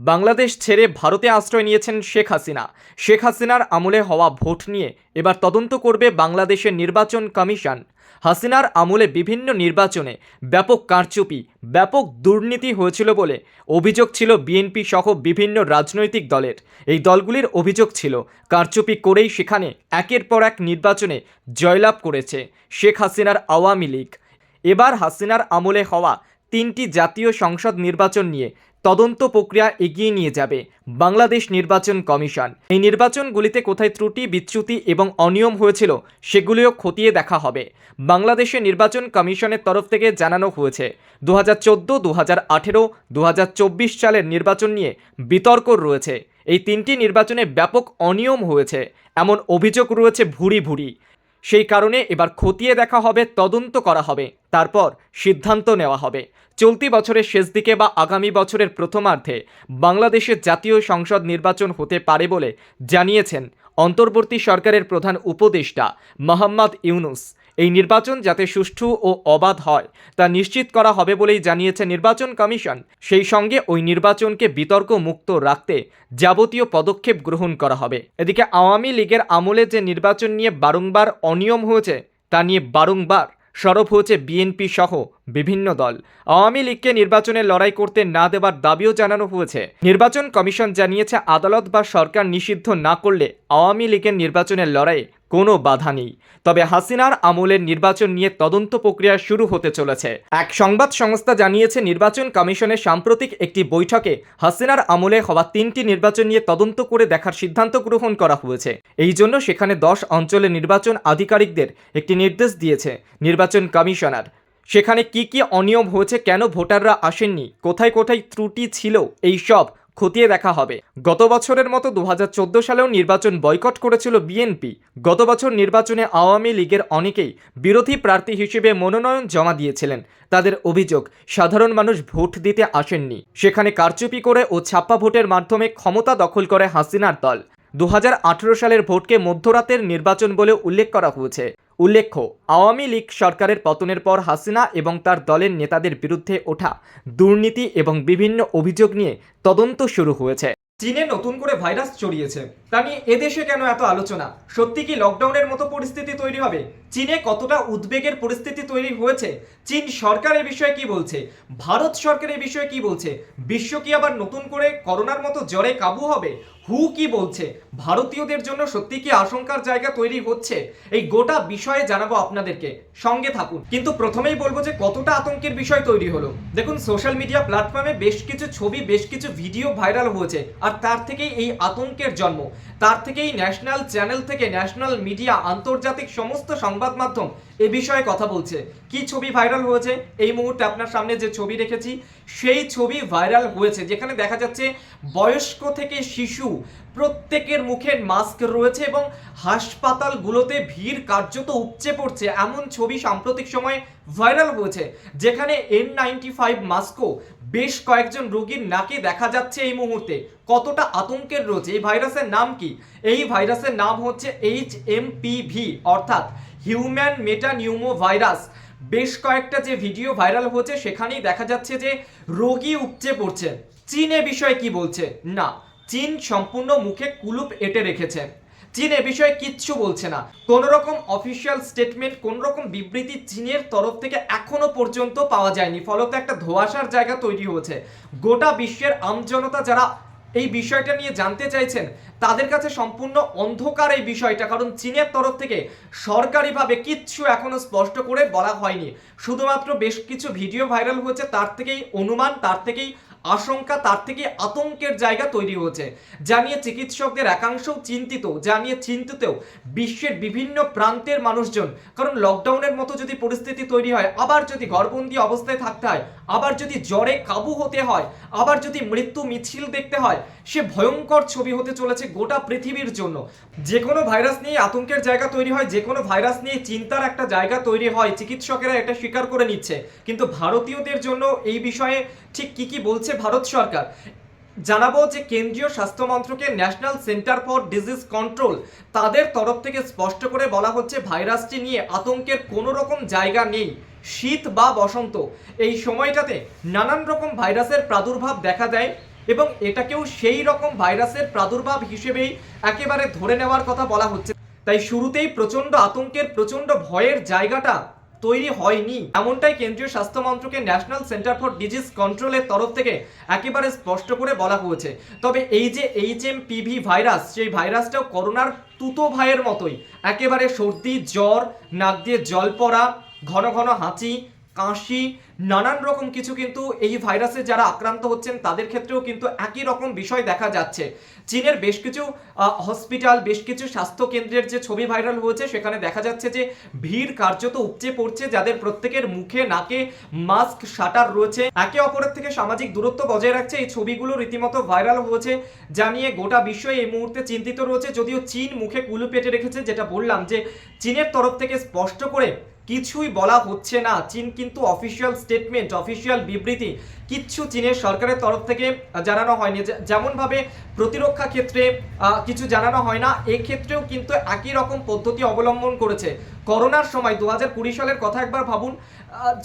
বাংলাদেশ ছেড়ে ভারতে আশ্রয় নিয়েছেন শেখ হাসিনা। শেখ হাসিনার আমলে হওয়া ভোট নিয়ে এবার তদন্ত করবে বাংলাদেশের নির্বাচন কমিশন। হাসিনার আমলে বিভিন্ন নির্বাচনে ব্যাপক কারচুপি, ব্যাপক দুর্নীতি হয়েছিল বলে অভিযোগ ছিল বিএনপি সহ বিভিন্ন রাজনৈতিক দলের। এই দলগুলির অভিযোগ ছিল, কারচুপি করেই সেখানে একের পর এক নির্বাচনে জয়লাভ করেছে শেখ হাসিনার আওয়ামী লীগ। এবার হাসিনার আমলে হওয়া তিনটি জাতীয় সংসদ নির্বাচন নিয়ে তদন্ত প্রক্রিয়া এগিয়ে নিয়ে যাবে, বাংলাদেশ নির্বাচন কমিশন। এই নির্বাচনগুলিতে কোথায় ত্রুটি, বিচ্যুতি এবং অনিয়ম হয়েছিল, সেগুলিও খতিয়ে দেখা হবে। বাংলাদেশে নির্বাচন কমিশনের তরফ থেকে জানানো হয়েছে দু হাজার চোদ্দ দু হাজার আঠেরো দু হাজার চব্বিশ সালের নির্বাচন নিয়ে বিতর্ক রয়েছে। এই তিনটি নির্বাচনে ব্যাপক অনিয়ম হয়েছে, এমন অভিযোগ রয়েছে ভুরি ভুরি। সেই কারণে এবার খতিয়ে দেখা হবে, তদন্ত করা হবে, তারপর সিদ্ধান্ত নেওয়া হবে। চলতি বছরের শেষ দিকে বা আগামী বছরের প্রথমার্ধে বাংলাদেশের জাতীয় সংসদ নির্বাচন হতে পারে বলে জানিয়েছেন অন্তর্বর্তী সরকারের প্রধান উপদেষ্টা মোহাম্মদ ইউনুস। এই নির্বাচন যাতে সুষ্ঠু ও অবাধ হয়, তা নিশ্চিত করা হবে বলেই জানিয়েছে নির্বাচন কমিশন। সেই সঙ্গে ওই নির্বাচনকে বিতর্ক মুক্ত রাখতে যাবতীয় পদক্ষেপ গ্রহণ করা হবে। এদিকে আওয়ামী লীগের আমলে যে নির্বাচন নিয়ে বারংবার অনিয়ম হয়েছে, তা নিয়ে বারংবার সরব হয়েছে বিএনপি সহ বিভিন্ন দল। আওয়ামী লীগকে নির্বাচনে লড়াই করতে না দেওয়ার দাবিও জানানো হয়েছে। নির্বাচন কমিশন জানিয়েছে, আদালত বা সরকার নিষিদ্ধ না করলে আওয়ামী লীগের নির্বাচনের লড়াইয়ে কোনো বাধা নেই। তবে হাসিনার আমলের নির্বাচন নিয়ে তদন্ত প্রক্রিয়া শুরু হতে চলেছে। এক সংবাদ সংস্থা জানিয়েছে, নির্বাচন কমিশনের সাম্প্রতিক একটি বৈঠকে হাসিনার আমলে হওয়া তিনটি নির্বাচন নিয়ে তদন্ত করে দেখার সিদ্ধান্ত গ্রহণ করা হয়েছে। এই জন্য সেখানে দশ অঞ্চলে নির্বাচন আধিকারিকদের একটি নির্দেশ দিয়েছে নির্বাচন কমিশনার। সেখানে কি কি অনিয়ম হয়েছে, কেন ভোটাররা আসেননি, কোথায় কোথায় ত্রুটি ছিল, এই সব খতিয়ে দেখা হবে। গত বছরের মতো দু হাজার চোদ্দ সালেও নির্বাচন বয়কট করেছিল বিএনপি। গত বছর নির্বাচনে আওয়ামী লীগের অনেকেই বিরোধী প্রার্থী হিসেবে মনোনয়ন জমা দিয়েছিলেন। তাদের অভিযোগ, সাধারণ মানুষ ভোট দিতে আসেননি। সেখানে কারচুপি করে ও ছাপ্পা ভোটের মাধ্যমে ক্ষমতা দখল করে হাসিনার দল। দু হাজার আঠারো সালের ভোটকে মধ্যরাতের নির্বাচন বলে উল্লেখ করা হয়েছে। উল্লেখ্য, আওয়ামী লীগ সরকারের পতনের পর হাসিনা এবং তার দলের নেতাদের বিরুদ্ধে ওঠা দুর্নীতি এবং বিভিন্ন অভিযোগ নিয়ে তদন্ত শুরু হয়েছে। চীনে নতুন করে ভাইরাস ছড়িয়েছে। তা নিয়ে এদেশে কেন এত আলোচনা? সত্যি কি লকডাউনের মতো পরিস্থিতি তৈরি হবে? চীনে কতটা উদ্বেগের পরিস্থিতি তৈরি হয়েছে? চীন সরকার এ বিষয়ে কি বলছে? ভারত সরকার এ বিষয়ে কি বলছে? বিশ্ব কি আবার নতুন করে করোনার মতো জ্বরে কাবু হবে? হু কি বলছে? ভারতীয়দের জন্য সত্যি কি আশঙ্কার জায়গা তৈরি হচ্ছে? এই গোটা বিষয়ে জানাব আপনাদেরকে। সঙ্গে থাকুন। কিন্তু প্রথমেই বলব যে কতটা আতঙ্কের বিষয় তৈরি হলো। দেখুন সোশ্যাল মিডিয়া প্ল্যাটফর্মে বেশ কিছু ছবি, বেশ কিছু ভিডিও ভাইরাল হয়েছে। আর তার থেকেই এই আতঙ্কের জন্ম। তার থেকেই ন্যাশনাল চ্যানেল থেকে ন্যাশনাল মিডিয়া আন্তর্জাতিক সমস্ত সংবাদ মাধ্যম এ বিষয়ে কথা বলছে। কি ছবি ভাইরাল হয়েছে? এই মুহূর্তে আপনার সামনে যে ছবি রেখেছি, সেই ছবি ভাইরাল হয়েছে, যেখানে দেখা যাচ্ছে বয়স্ক থেকে শিশু প্রত্যেকের মুখে মাস্ক রয়েছে এবং হাসপাতালগুলোতে ভিড় কার্যত উপচে পড়ছে। এমন ছবি সাম্প্রতিক সময়ে ভাইরাল হয়েছে, যেখানে এন নাইনটি ফাইভ মাস্কও বেশ কয়েকজন রোগীর নাকে দেখা যাচ্ছে এই মুহূর্তে। কতটা আতঙ্কের রয়েছে এই ভাইরাসের নাম কি? এই ভাইরাসের নাম হচ্ছে এইচ এম ভি অর্থাৎ হিউম্যান মেটানিউমো ভাইরাস বেশ কয়েকটা যে ভিডিও ভাইরাল হচ্ছে সেখানেই দেখা যাচ্ছে যে রোগী উপচে পড়ছে। চীন বিষয়ে কি বলছে? না, চীন সম্পূর্ণ মুখে কুলুপ এঁটে রেখেছে। চীন বিষয়ে কিচ্ছু বলছে না। কোন রকম অফিসিয়াল স্টেটমেন্ট কোন রকম বিবৃতি চীনের তরফ থেকে এখনও পর্যন্ত পাওয়া যায়নি। ফলত একটা ধোয়াশার জায়গা তৈরি হয়েছে। গোটা বিশ্বের আমজনতা যারা এই বিষয়টা নিয়ে জানতে চাইছেন, তাদের কাছে সম্পূর্ণ অন্ধকার এই বিষয়টা, কারণ চীনের তরফ থেকে সরকারিভাবে কিচ্ছু এখনও স্পষ্ট করে বলা হয়নি। শুধুমাত্র বেশ কিছু ভিডিও ভাইরাল হয়েছে, তার থেকেই অনুমান, তার থেকেই আশঙ্কা তার থেকে আতঙ্কের জায়গা তৈরি হয়েছে। যা নিয়ে চিকিৎসকদের একাংশও চিন্তিত যা নিয়ে চিন্তিতও বিশ্বের বিভিন্ন প্রান্তের মানুষজন, কারণ লকডাউনের মতো যদি পরিস্থিতি তৈরি হয়, আবার যদি ঘরবন্দি অবস্থায় থাকতে হয় আবার যদি জ্বরে কাবু হতে হয়, আবার যদি মৃত্যু মিছিল দেখতে হয়, সে ভয়ঙ্কর ছবি হতে চলেছে গোটা পৃথিবীর জন্য। যে কোনো ভাইরাস নিয়ে আতঙ্কের জায়গা তৈরি হয়, যে কোনো ভাইরাস নিয়ে চিন্তার একটা জায়গা তৈরি হয়, চিকিৎসকেরা এটা স্বীকার করে নিচ্ছে। কিন্তু ভারতীয়দের জন্য এই বিষয়ে ঠিক কি কি বলছে ভারত সরকার? জানাব যে কেন্দ্রীয় স্বাস্থ্য মন্ত্রকের national centre for disease control তাদের তরফ থেকে স্পষ্ট করে বলা হচ্ছে ভাইরাসটি নিয়ে আতঙ্কের কোনো রকম জায়গা নেই, শীত বা বসন্ত। এই সময়টাতে নানান রকম ভাইরাসের প্রাদুর্ভাব দেখা দেয় এবং এটাকেও সেই রকম ভাইরাসের প্রাদুর্ভাব হিসেবেই একেবারে ধরে নেওয়ার কথা বলা হচ্ছে। তাই শুরুতেই প্রচণ্ড আতঙ্কের প্রচণ্ড ভয়ের জায়গাটা তৈরি হয়নি। এমনটাই কেন্দ্রীয় স্বাস্থ্য মন্ত্রকের ন্যাশনাল সেন্টার ফর ডিজিজ কন্ট্রোলের তরফ থেকে একেবারে স্পষ্ট করে বলা হয়েছে। তবে এই যে এইচ এম পিভি ভাইরাস, সেই ভাইরাসটাও করোনার তুতো ভাইয়ের মতোই। একেবারে সর্দি, জ্বর, নাক দিয়ে জল পড়া, ঘন ঘন হাঁচি কাশি, নানান রকম কিছু কিন্তু এই ভাইরাসে যারা আক্রান্ত হচ্ছেন, তাদের ক্ষেত্রেও কিন্তু একই রকম বিষয় দেখা যাচ্ছে। চীনের বেশ কিছু হসপিটাল বেশ কিছু স্বাস্থ্য কেন্দ্রের যে ছবি ভাইরাল হয়েছে, সেখানে দেখা যাচ্ছে যে ভিড় কার্যত উপচে পড়ছে, যাদের প্রত্যেকের মুখে, নাকে মাস্ক শাটার রয়েছে। একে অপরের থেকে সামাজিক দূরত্ব বজায় রাখছে, এই ছবিগুলো রীতিমতো ভাইরাল হয়েছে, যা নিয়ে গোটা বিশ্ব এই মুহূর্তে চিন্তিত রয়েছে, যদিও চীন মুখে কুলু পেটে রেখেছে, যেটা বললাম যে চীনের তরফ থেকে স্পষ্ট করে কিছুই বলা হচ্ছে না। চীন কিন্তু অফিসিয়াল স্টেটমেন্ট অফিসিয়াল বিবৃতি কিচ্ছু চীনের সরকারের তরফ থেকে জানানো হয়নি। যেমনভাবে প্রতিরক্ষা ক্ষেত্রে কিছু জানানো হয় না, এক্ষেত্রেও কিন্তু একই রকম পদ্ধতি অবলম্বন করেছে। করোনার সময় দু হাজার কুড়ি সালের কথা একবার ভাবুন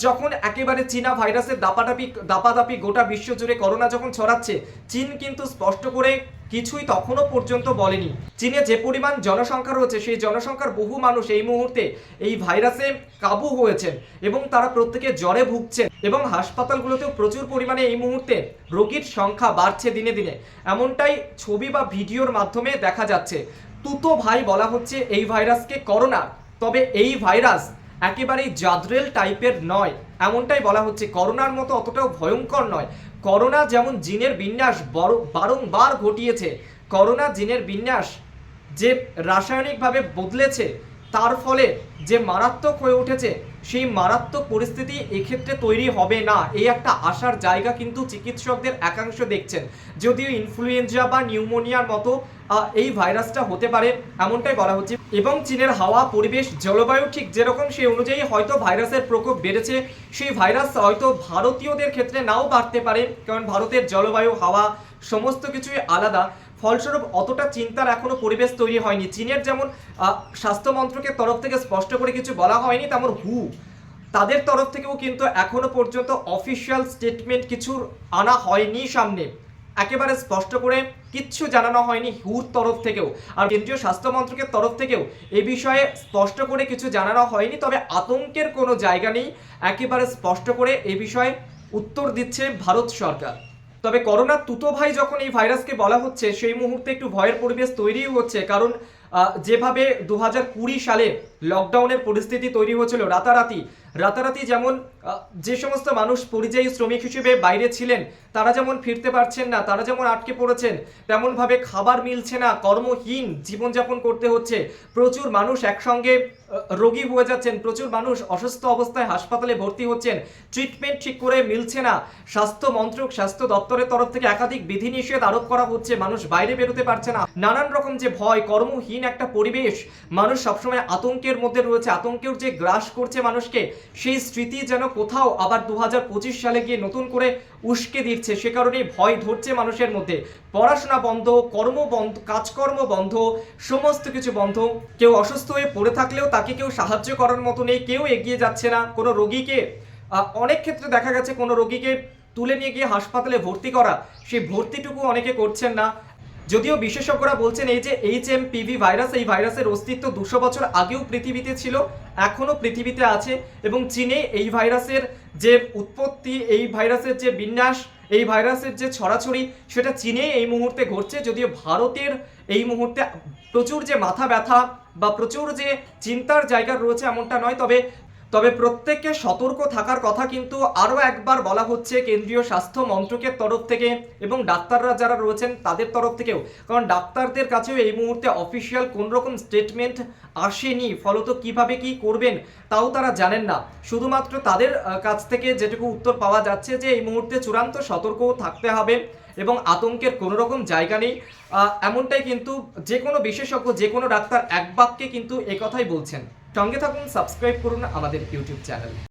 যখন একেবারে চীনা ভাইরাসের দাপাদাপি দাপাদাপি গোটা বিশ্ব জুড়ে করোনা যখন ছড়াচ্ছে, চীন কিন্তু স্পষ্ট করে কিছুই তখনও পর্যন্ত বলেনি। চীনে যে পরিমাণ জনসংখ্যা রয়েছে, সেই জনসংখ্যার বহু মানুষ এই মুহূর্তে এই ভাইরাসে কাবু হয়েছেন এবং তারা প্রত্যেকে জ্বরে ভুগছেন এবং হাসপাতালগুলোতেও প্রচুর পরিমাণে এই মুহূর্তে রোগীর সংখ্যা বাড়ছে দিনে দিনে। এমনটাই ছবি বা ভিডিওর মাধ্যমে দেখা যাচ্ছে। তুতো ভাই বলা হচ্ছে এই ভাইরাসকে করোনা। তবে এই ভাইরাস একেবারেই জাদ্রেল টাইপের নয়। এমনটাই বলা হচ্ছে, করোনার মতো অতটাও ভয়ঙ্কর নয়। করোনা যেমন জিনের বিন্যাস বড়, বারংবার ঘটিয়েছে, করোনা জিনের বিন্যাস যে রাসায়নিকভাবে বদলেছে, তার ফলে যে মারাত্মক হয়ে উঠেছে, সেই মারাত্মক পরিস্থিতি এক্ষেত্রে তৈরি হবে না। এই একটা আশার জায়গা কিন্তু চিকিৎসকদের একাংশ দেখছেন। যদিও ইনফ্লুয়েঞ্জা বা নিউমোনিয়ার মতো এই ভাইরাসটা হতে পারে, এমনটাই বলা হচ্ছে। এবং চীনের হাওয়া, পরিবেশ, জলবায়ু ঠিক যেরকম সেই অনুযায়ী হয়তো ভাইরাসের প্রকোপ বেড়েছে, সেই ভাইরাস হয়তো ভারতীয়দের ক্ষেত্রে নাও বাড়তে পারে, কারণ ভারতের জলবায়ু, হাওয়া সমস্ত কিছুই আলাদা। ফলস্বরূপ, অতটা চিন্তার এখনও পরিবেশ তৈরি হয়নি। চীনের যেমন স্বাস্থ্য মন্ত্রকের তরফ থেকে স্পষ্ট করে কিছু বলা হয়নি, তেমন হু। তাদের তরফ থেকেও কিন্তু এখনও পর্যন্ত অফিসিয়াল স্টেটমেন্ট কিছুর আনা হয়নি সামনে। একেবারে স্পষ্ট করে কিচ্ছু জানানো হয়নি হুর তরফ থেকেও। আর কেন্দ্রীয় স্বাস্থ্য মন্ত্রকের তরফ থেকেও এ বিষয়ে স্পষ্ট করে কিছু জানানো হয়নি, তবে আতঙ্কের কোনো জায়গা নেই। একেবারে স্পষ্ট করে এ বিষয়ে উত্তর দিচ্ছে ভারত সরকার। তবে করোনার তুতো ভাই যখন এই ভাইরাসকে বলা হচ্ছে, সেই মুহূর্তে একটু ভয়ের পরিবেশ তৈরিও হচ্ছে। কারণ যেভাবে দু হাজার কুড়ি সালে লকডাউনের পরিস্থিতি তৈরি হয়েছিল রাতারাতি। রাতারাতি যেমন যে সমস্ত মানুষ পরিযায়ী শ্রমিক হিসেবে বাইরে ছিলেন, তারা যেমন ফিরতে পারছেন না, তারা যেমন আটকে পড়েছেন, তেমনভাবে খাবার মিলছে না, কর্মহীন জীবনযাপন করতে হচ্ছে। প্রচুর মানুষ একসঙ্গে রোগী হয়ে যাচ্ছেন, প্রচুর মানুষ অসুস্থ অবস্থায় হাসপাতালে ভর্তি হচ্ছেন। ট্রিটমেন্ট ঠিক করে মিলছে না। স্বাস্থ্য মন্ত্রক, স্বাস্থ্য দপ্তরের তরফ থেকে একাধিক বিধিনিষেধ আরোপ করা হচ্ছে, মানুষ বাইরে বেরোতে পারছে না। নানান রকম যে ভয়, কর্মহীন একটা পরিবেশ, মানুষ সবসময় আতঙ্কের মধ্যে রয়েছে আতঙ্কের যে গ্রাস করছে মানুষকে, সেই স্মৃতি যেন কোথাও আবার দু হাজার পঁচিশ সালে গিয়ে নতুন করে উস্কে দিচ্ছে, সে কারণেই ভয় ধরছে মানুষের মধ্যে। পড়াশোনা বন্ধ, কর্ম বন্ধ, কাজকর্ম বন্ধ, সমস্ত কিছু বন্ধ। কেউ অসুস্থ হয়ে পড়ে থাকলেও তাকে কেউ সাহায্য করার মতো নেই, কেউ এগিয়ে যাচ্ছে না। কোনো রোগীকে অনেক ক্ষেত্রে দেখা গেছে কোনো রোগীকে তুলে নিয়ে গিয়ে হাসপাতালে ভর্তি করা। সেই ভর্তিটুকু অনেকে করছেন না। যদিও বিশেষজ্ঞরা বলছেন এই যে এইচ এম পিভি ভাইরাস এই ভাইরাসের অস্তিত্ব দুশো বছর আগেও পৃথিবীতে ছিল এখনও পৃথিবীতে আছে এবং চীনে এই ভাইরাসের যে উৎপত্তি, এই ভাইরাসের যে বিন্যাস, এই ভাইরাসের যে ছড়াছড়ি, সেটা চীনে এই মুহূর্তে ঘটছে। যদিও ভারতের এই মুহূর্তে প্রচুর যে মাথা ব্যথা বা প্রচুর যে চিন্তার জায়গা রয়েছে এমনটা নয়, তবে তবে প্রত্যেককে সতর্ক থাকার কথা কিন্তু আরও একবার বলা হচ্ছে কেন্দ্রীয় স্বাস্থ্য মন্ত্রকের তরফ থেকে এবং ডাক্তাররা যারা রয়েছেন তাদের তরফ থেকেও। কারণ ডাক্তারদের কাছেও এই মুহূর্তে অফিসিয়াল কোন রকম স্টেটমেন্ট আসেনি। ফলত কীভাবে কি করবেন তাও তারা জানেন না। শুধুমাত্র তাদের কাছ থেকে যেটুকু উত্তর পাওয়া যাচ্ছে যে এই মুহূর্তে চূড়ান্ত সতর্ক থাকতে হবে। এবং আতঙ্কের কোনো রকম জায়গা নেই। এমনটাই কিন্তু যে কোনো বিশেষজ্ঞ, যে কোনো ডাক্তার এক বাক্যে কিন্তু একথাই বলছেন। সঙ্গে থাকুন, সাবস্ক্রাইব করুন আমাদের ইউটিউব চ্যানেল।